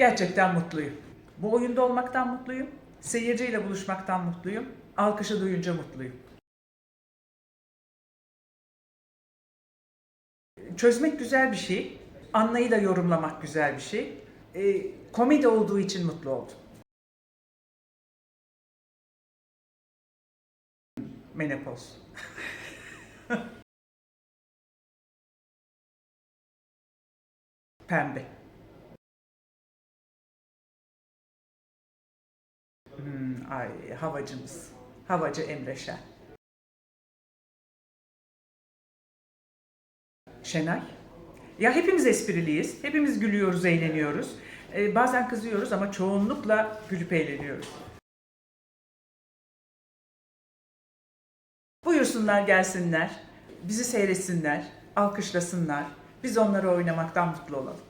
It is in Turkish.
Gerçekten mutluyum. Bu oyunda olmaktan mutluyum. Seyirciyle buluşmaktan mutluyum. Alkışı duyunca mutluyum. Çözmek güzel bir şey. Anlayı da yorumlamak güzel bir şey. Ee, komedi olduğu için mutlu oldum. Menopoz. Pembe. Ay havacımız. Havacı Emre Şen. Şenay. Ya hepimiz espriliyiz. Hepimiz gülüyoruz, eğleniyoruz. Ee, bazen kızıyoruz ama çoğunlukla gülüp eğleniyoruz. Buyursunlar gelsinler, bizi seyretsinler, alkışlasınlar. Biz onları oynamaktan mutlu olalım.